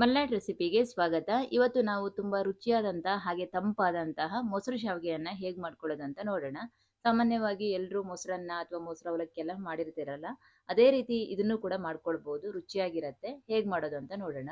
ಮಲ್ನಾಡ್ ರೆಸಿಪಿಗೆ ಸ್ವಾಗತ. ಇವತ್ತು ನಾವು ತುಂಬಾ ರುಚಿಯಾದಂತಹ ಹಾಗೆ ತಂಪಾದಂತಹ ಮೊಸರು ಶಾವಿಗೆಯನ್ನ ಹೇಗ್ ಮಾಡ್ಕೊಳ್ಳೋದಂತ ನೋಡೋಣ. ಸಾಮಾನ್ಯವಾಗಿ ಎಲ್ಲರೂ ಮೊಸರನ್ನ ಅಥವಾ ಮೊಸರು ಅವಲಕ್ಕೆಲ್ಲ ಮಾಡಿರ್ತಿರಲ್ಲ, ಅದೇ ರೀತಿ ಇದನ್ನು ಕೂಡ ಮಾಡ್ಕೊಳ್ಬಹುದು ರುಚಿಯಾಗಿರತ್ತೆ. ಹೇಗ್ ಮಾಡೋದು ಅಂತ ನೋಡೋಣ.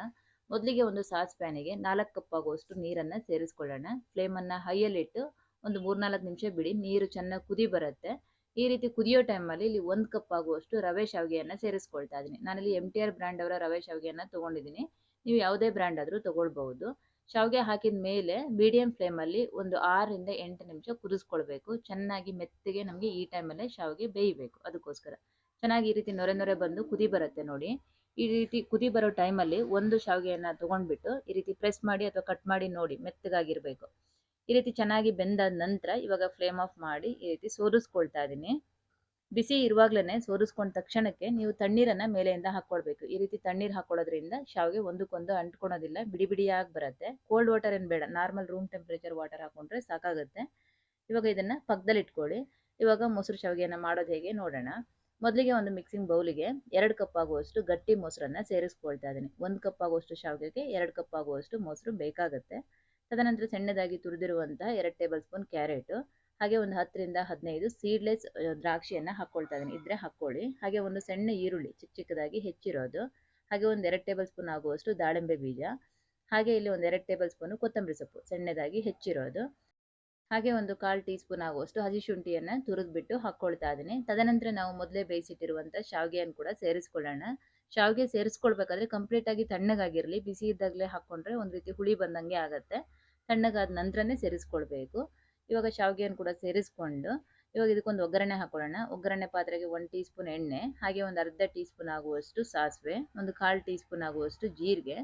ಮೊದಲಿಗೆ ಒಂದು ಸಾಸ್ ಪ್ಯಾನಿಗೆ ನಾಲ್ಕು ಕಪ್ ಆಗುವಷ್ಟು ನೀರನ್ನ ಸೇರಿಸ್ಕೊಳ್ಳೋಣ. ಹೈಯಲ್ಲಿ ಹೈಯಲ್ಲಿಟ್ಟು ಒಂದು ಮೂರ್ನಾಲ್ಕು ನಿಮಿಷ ಬಿಡಿ, ನೀರು ಚೆನ್ನಾಗಿ ಕುದಿ ಬರುತ್ತೆ. ಈ ರೀತಿ ಕುದಿಯೋ ಟೈಮಲ್ಲಿ ಇಲ್ಲಿ ಒಂದು ಕಪ್ ಆಗುವಷ್ಟು ರವೆ ಶಾವಿಗೆಯನ್ನ ಸೇರಿಸ್ಕೊಳ್ತಾ ಇದ್ದೀನಿ ನಾನಿಲ್ಲಿ ಎಂ ಟಿ ಆರ್ ಬ್ರ್ಯಾಂಡ್ ಅವರ ರವೆ ಶಾವಿಗೆಯನ್ನ ತಗೊಂಡಿದ್ದೀನಿ ನೀವು ಯಾವುದೇ ಬ್ರ್ಯಾಂಡ್ ಆದರೂ ತಗೊಳ್ಬಹುದು. ಶಾವಿಗೆ ಹಾಕಿದ ಮೇಲೆ ಮೀಡಿಯಂ ಫ್ಲೇಮಲ್ಲಿ ಒಂದು ಆರರಿಂದ ಎಂಟು ನಿಮಿಷ ಕುದಿಸ್ಕೊಳ್ಬೇಕು. ಚೆನ್ನಾಗಿ ಮೆತ್ತಗೆ ನಮಗೆ ಈ ಟೈಮಲ್ಲೇ ಶಾವಿಗೆ ಬೇಯಬೇಕು. ಅದಕ್ಕೋಸ್ಕರ. ಚೆನ್ನಾಗಿ ಈ ರೀತಿ ನೊರೆ ನೊರೆ ಬಂದು ಕುದಿ ಬರುತ್ತೆ ನೋಡಿ. ಈ ರೀತಿ ಕುದಿ ಬರೋ ಟೈಮಲ್ಲಿ ಒಂದು ಶಾವಿಗೆಯನ್ನು ತೊಗೊಂಡ್ಬಿಟ್ಟು ಈ ರೀತಿ ಪ್ರೆಸ್ ಮಾಡಿ ಅಥವಾ ಕಟ್ ಮಾಡಿ ನೋಡಿ ಮೆತ್ತಗಾಗಿರಬೇಕು. ಈ ರೀತಿ ಚೆನ್ನಾಗಿ ಬೆಂದಾದ ನಂತರ ಇವಾಗ ಫ್ಲೇಮ್ ಆಫ್ ಮಾಡಿ ಈ ರೀತಿ ಸೋರಿಸ್ಕೊಳ್ತಾ ಇದ್ದೀನಿ. ಬಿಸಿ ಇರುವಾಗ್ಲೇ ಸೋರಿಸ್ಕೊಂಡ ತಕ್ಷಣಕ್ಕೆ ನೀವು ತಣ್ಣೀರನ್ನ ಮೇಲೆಯಿಂದ ಹಾಕೊಳ್ಬೇಕು ಈ ರೀತಿ ತಣ್ಣೀರು ಹಾಕೊಳ್ಳೋದ್ರಿಂದ ಶಾವಿಗೆ ಒಂದಕ್ಕೊಂದು ಅಂಟ್ಕೊಳೋದಿಲ್ಲ, ಬಿಡಿ ಬಿಡಿಯಾಗಿ ಬರುತ್ತೆ. ಕೋಲ್ಡ್ ವಾಟರ್ ಏನು ಬೇಡ ನಾರ್ಮಲ್ ರೂಮ್ ಟೆಂಪರೇಚರ್ ವಾಟರ್ ಹಾಕೊಂಡ್ರೆ ಸಾಕಾಗುತ್ತೆ. ಇವಾಗ ಇದನ್ನ ಪಕ್ಕದಲ್ಲಿ ಇಟ್ಕೊಳ್ಳಿ. ಇವಾಗ ಮೊಸರು ಶಾವಿಗೆಯನ್ನು ಮಾಡೋದು ಹೇಗೆ ನೋಡೋಣ. ಮೊದಲಿಗೆ ಒಂದು ಮಿಕ್ಸಿಂಗ್ ಬೌಲಿಗೆ ಎರಡು ಕಪ್ ಆಗುವಷ್ಟು ಗಟ್ಟಿ ಮೊಸರನ್ನ ಸೇರಿಸ್ಕೊಳ್ತಾ ಇದ್ದೀನಿ. ಒಂದು ಕಪ್ ಆಗುವಷ್ಟು ಶಾವಿಗೆಗೆ, ಎರಡು ಕಪ್ ಆಗುವಷ್ಟು ಮೊಸರು ಬೇಕಾಗುತ್ತೆ. ತದನಂತರ ಸಣ್ಣದಾಗಿ ತುರಿದಿರುವಂತಹ ಎರಡು ಟೇಬಲ್ ಸ್ಪೂನ್ ಕ್ಯಾರೆಟು ಹಾಗೆ ಒಂದು ಹತ್ತರಿಂದ ಹದಿನೈದು ಸೀಡ್ಲೆಸ್ ದ್ರಾಕ್ಷಿಯನ್ನು ಹಾಕ್ಕೊಳ್ತಾ ಇದ್ದೀನಿ. ಇದ್ರೆ ಹಾಕ್ಕೊಳ್ಳಿ. ಹಾಗೆ ಒಂದು ಸಣ್ಣ ಈರುಳ್ಳಿ ಚಿಕ್ಕ ಚಿಕ್ಕದಾಗಿ ಹೆಚ್ಚಿರೋದು. ಹಾಗೆ ಒಂದು ಎರಡು ಟೇಬಲ್ ಸ್ಪೂನ್ ಆಗುವಷ್ಟು ದಾಳಿಂಬೆ ಬೀಜ. ಹಾಗೆ ಇಲ್ಲಿ ಒಂದು ಎರಡು ಟೇಬಲ್ ಸ್ಪೂನ್ ಕೊತ್ತಂಬರಿ ಸೊಪ್ಪು, ಸಣ್ಣದಾಗಿ ಹೆಚ್ಚಿರೋದು. ಹಾಗೆ ಒಂದು ಕಾಲು ಟೀ ಸ್ಪೂನ್ ಆಗುವಷ್ಟು ಹಸಿ ಶುಂಠಿಯನ್ನು ತುರಿದ್ಬಿಟ್ಟು ಹಾಕ್ಕೊಳ್ತಾ ಇದ್ದೀನಿ. ತದನಂತರ ನಾವು ಮೊದಲೇ ಬೇಯಿಸಿಟ್ಟಿರುವಂಥ ಶಾವಿಗೆಯನ್ನು ಕೂಡ ಸೇರಿಸ್ಕೊಳ್ಳೋಣ. ಶಾವಿಗೆ ಸೇರಿಸ್ಕೊಳ್ಬೇಕಾದ್ರೆ ಕಂಪ್ಲೀಟಾಗಿ ತಣ್ಣಗಾಗಿರಲಿ. ಬಿಸಿ ಇದ್ದಾಗಲೇ ಹಾಕ್ಕೊಂಡ್ರೆ ಒಂದು ರೀತಿ ಹುಳಿ ಬಂದಂಗೆ ಆಗುತ್ತೆ. ತಣ್ಣಗಾದ ನಂತರನೇ ಸೇರಿಸ್ಕೊಳ್ಬೇಕು. ಇವಾಗ ಶಾವಿಗೆಯನ್ನು ಕೂಡ ಸೇರಿಸ್ಕೊಂಡು, ಇವಾಗ ಇದಕ್ಕೊಂದು ಒಗ್ಗರಣೆ ಹಾಕೊಳ್ಳೋಣ. ಒಗ್ಗರಣೆ ಪಾತ್ರೆಗೆ ಒಂದು ಟೀ ಸ್ಪೂನ್ ಎಣ್ಣೆ, ಹಾಗೆ ಒಂದು ಅರ್ಧ ಟೀ ಸ್ಪೂನ್ ಆಗುವಷ್ಟು ಸಾಸಿವೆ, ಒಂದು ಕಾಲು ಟೀ ಸ್ಪೂನ್ ಆಗುವಷ್ಟು ಜೀರಿಗೆ,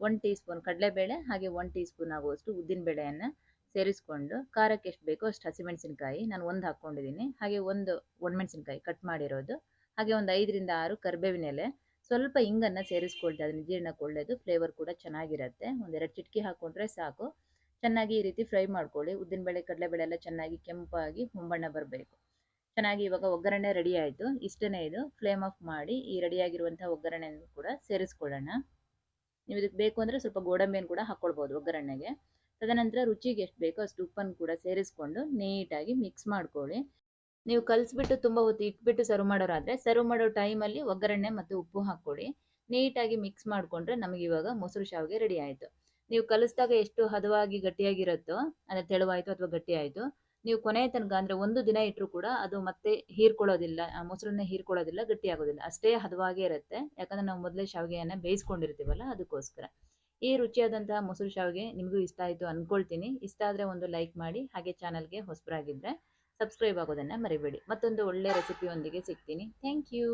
ಒಂದು ಟೀ ಸ್ಪೂನ್ ಕಡಲೆಬೇಳೆ, ಹಾಗೆ ಒಂದು ಟೀ ಸ್ಪೂನ್ ಆಗುವಷ್ಟು ಉದ್ದಿನಬೇಳೆಯನ್ನು ಸೇರಿಸ್ಕೊಂಡು, ಖಾರಕ್ಕೆ ಎಷ್ಟು ಬೇಕೋ ಅಷ್ಟು ಹಸಿಮೆಣಸಿನ್ಕಾಯಿ ನಾನು ಒಂದು ಹಾಕ್ಕೊಂಡಿದ್ದೀನಿ ಹಾಗೆ ಒಂದು ಒಣಮೆಣಸಿನ್ಕಾಯಿ ಕಟ್ ಮಾಡಿರೋದು. ಹಾಗೆ ಒಂದು ಐದರಿಂದ ಆರು ಕರಿಬೇವಿನ ಎಲೆ ಸ್ವಲ್ಪ ಹಿಂಗನ್ನು ಸೇರಿಸ್ಕೊಳ್ತಾ ಅದನ್ನು ಜೀರ್ಣಕ್ಕೆ ಒಳ್ಳೆಯದು ಫ್ಲೇವರ್ ಕೂಡ ಚೆನ್ನಾಗಿರುತ್ತೆ. ಒಂದೆರಡು ಚಿಟಕಿ ಹಾಕ್ಕೊಂಡ್ರೆ ಸಾಕು. ಚೆನ್ನಾಗಿ ಈ ರೀತಿ ಫ್ರೈ ಮಾಡ್ಕೊಳ್ಳಿ. ಉದ್ದಿನಬೇಳೆ ಕಡಲೆಬೇಳೆ ಎಲ್ಲ ಚೆನ್ನಾಗಿ ಕೆಂಪಾಗಿ ಹೊಂಬಣ್ಣ ಬರಬೇಕು. ಚೆನ್ನಾಗಿ ಇವಾಗ ಒಗ್ಗರಣೆ ರೆಡಿ ಆಯಿತು. ಇಷ್ಟನೇ ಇದು ಫ್ಲೇಮ್ ಆಫ್ ಮಾಡಿ ಈ ರೆಡಿಯಾಗಿರುವಂಥ ಒಗ್ಗರಣೆಯನ್ನು ಕೂಡ ಸೇರಿಸ್ಕೊಳ್ಳೋಣ. ನೀವು ಇದಕ್ಕೆ ಬೇಕು ಅಂದರೆ ಸ್ವಲ್ಪ ಗೋಡಂಬಿಯನ್ನು ಕೂಡ ಹಾಕ್ಕೊಳ್ಬೋದು ಒಗ್ಗರಣೆಗೆ. ತದನಂತರ ರುಚಿಗೆ ಎಷ್ಟು ಬೇಕೋ ಅಷ್ಟು ಉಪ್ಪನ್ನು ಕೂಡ ಸೇರಿಸ್ಕೊಂಡು ನೀಟಾಗಿ ಮಿಕ್ಸ್ ಮಾಡ್ಕೊಳ್ಳಿ. ನೀವು ಕಲಿಸ್ಬಿಟ್ಟು ತುಂಬ ಹೊತ್ತು ಇಟ್ಬಿಟ್ಟು ಸರ್ವ್ ಮಾಡೋರಾದರೆ ಸರ್ವ್ ಮಾಡೋ ಟೈಮಲ್ಲಿ ಒಗ್ಗರಣೆ ಮತ್ತು ಉಪ್ಪು ಹಾಕ್ಕೊಳ್ಳಿ. ನೀಟಾಗಿ ಮಿಕ್ಸ್ ಮಾಡಿಕೊಂಡ್ರೆ ನಮಗೆ ಇವಾಗ ಮೊಸರು ಶಾವಿಗೆ ರೆಡಿ ಆಯಿತು. ನೀವು ಕಲಿಸಿದಾಗ ಎಷ್ಟು ಹದವಾಗಿ ಗಟ್ಟಿಯಾಗಿರುತ್ತೋ ಅಂದರೆ ತೆಳುವಾಯಿತು ಅಥವಾ ಗಟ್ಟಿ ಆಯಿತು ನೀವು ಕೊನೆಯ ತನಕ ಅಂದರೆ ಒಂದು ದಿನ ಇಟ್ಟರು ಕೂಡ ಅದು ಮತ್ತೆ ಹೀರ್ಕೊಳ್ಳೋದಿಲ್ಲ ಮೊಸರನ್ನ ಹೀರ್ಕೊಳ್ಳೋದಿಲ್ಲ ಗಟ್ಟಿ ಆಗೋದಿಲ್ಲ ಅಷ್ಟೇ ಹದವಾಗೇ ಇರುತ್ತೆ. ಯಾಕಂದರೆ ನಾವು ಮೊದಲೇ ಶಾವಿಗೆಯನ್ನು ಬೇಯಿಸ್ಕೊಂಡಿರ್ತೀವಲ್ಲ ಅದಕ್ಕೋಸ್ಕರ. ಈ ರುಚಿಯಾದಂತಹ ಮೊಸರು ಶಾವಿಗೆ ನಿಮಗೂ ಇಷ್ಟ ಆಯಿತು ಅಂದ್ಕೊಳ್ತೀನಿ ಇಷ್ಟ ಆದರೆ ಒಂದು ಲೈಕ್ ಮಾಡಿ, ಹಾಗೆ ಚಾನಲ್ಗೆ ಹೊಸಬರಾಗಿದ್ದರೆ ಸಬ್ಸ್ಕ್ರೈಬ್ ಆಗೋದನ್ನು ಮರಿಬೇಡಿ. ಮತ್ತೊಂದು ಒಳ್ಳೆಯ ರೆಸಿಪಿಯೊಂದಿಗೆ ಸಿಗ್ತೀನಿ. Thank you.